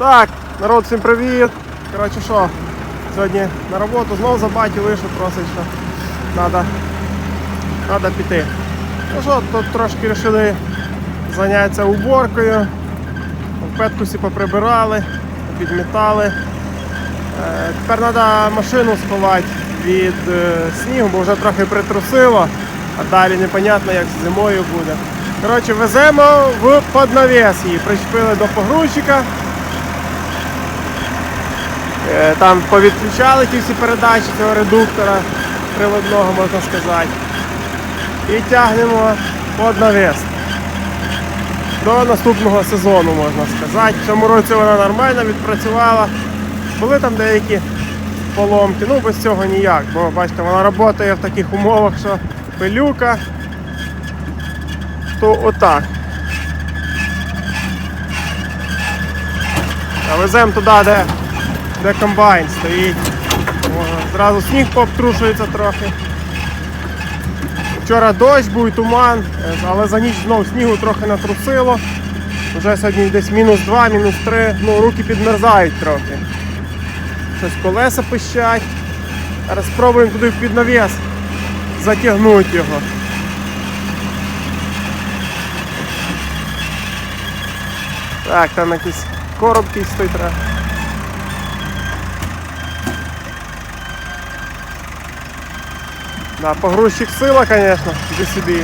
Так, народ, всім привіт. Коротше що, сьогодні на роботу знов за батю вийшов, просить, що треба треба піти. Ну що, тут трошки вирішили зайнятися уборкою. В петкусі поприбирали, підмітали. Е, Тепер треба машину сховати від е, снігу, бо вже трохи притрусило, а далі непонятно, як зимою буде. Коротше, веземо в поднавес її. Причепили до погрузчика. Е, Там повідключали ті всі передачі цього редуктора приводного, можна сказати. І тягнемо під навіс. До наступного сезону, можна сказати. В цьому році вона нормально відпрацювала. Були там деякі поломки, ну без цього ніяк, бо бачите, вона працює в таких умовах, що пилюка, то отак. Веземо туди, де, де комбайн стоїть. Зразу сніг пообтрушується трохи. Вчора дощ був туман, е, але за ніч знов снігу трохи натрусило. Вже сьогодні десь мінус 2, мінус 3, ну руки підмерзають трохи. Щось колеса пищать. Зараз спробуємо туди в піднавіс затягнути його. Так, там якісь коробки стоїть треба. Да, погрузчик сила, звісно, собі.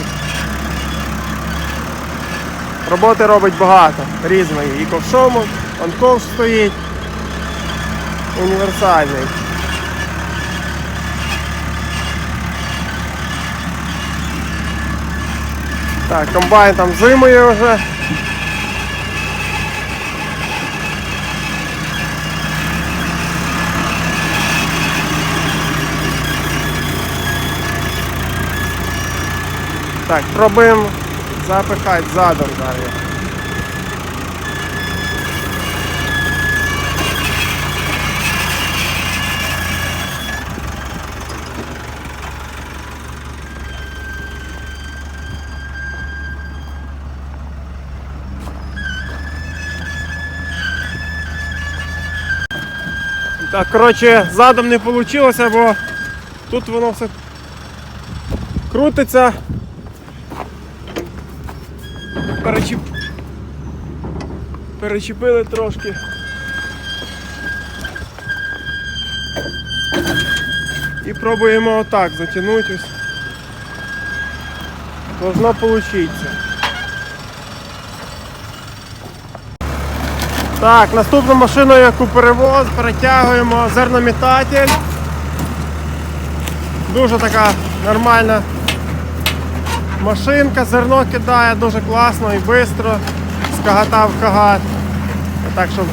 Роботи робить багато, різної. І ковшому, он ковш стоїть. Універсальний. Так, комбайн там зимує вже. Так, пробуємо запихати задом далі. Так, коротше, задом не вийшло, бо тут воно все крутиться. Перечіп... Перечепили трошки. І пробуємо отак затягнути ось. Должно получиться. Так, наступну машину, яку перевоз, перетягуємо зерномітатель. Дуже така нормальна машинка, зерно кидає дуже класно і швидко, з кагата в кагат. Так, щоб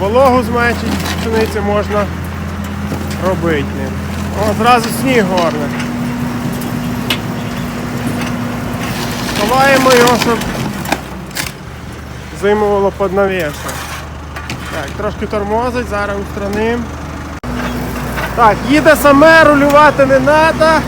вологу зменшити, пшениці можна робити. О, зразу сніг горне. Ховаємо його, щоб зимувало під навісом. Так, трошки тормозить, зараз устраним. Так, їде саме, рулювати не треба.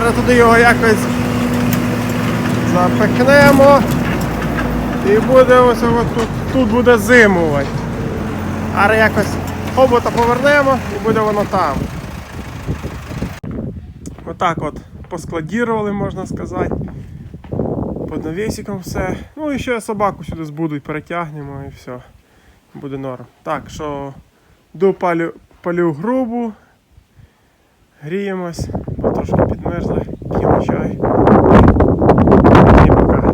Зараз туди його якось запихнемо і буде ось от тут, тут буде зимувати. Зараз якось хобота повернемо і буде воно там. Отак от поскладірували, можна сказати. Під навісиком все. Ну і ще собаку сюди збудуть, перетягнемо і все. Буде норм. Так, що йду палю, палю грубу, гріємось, бо підмерзли, п'ємо чай і пока.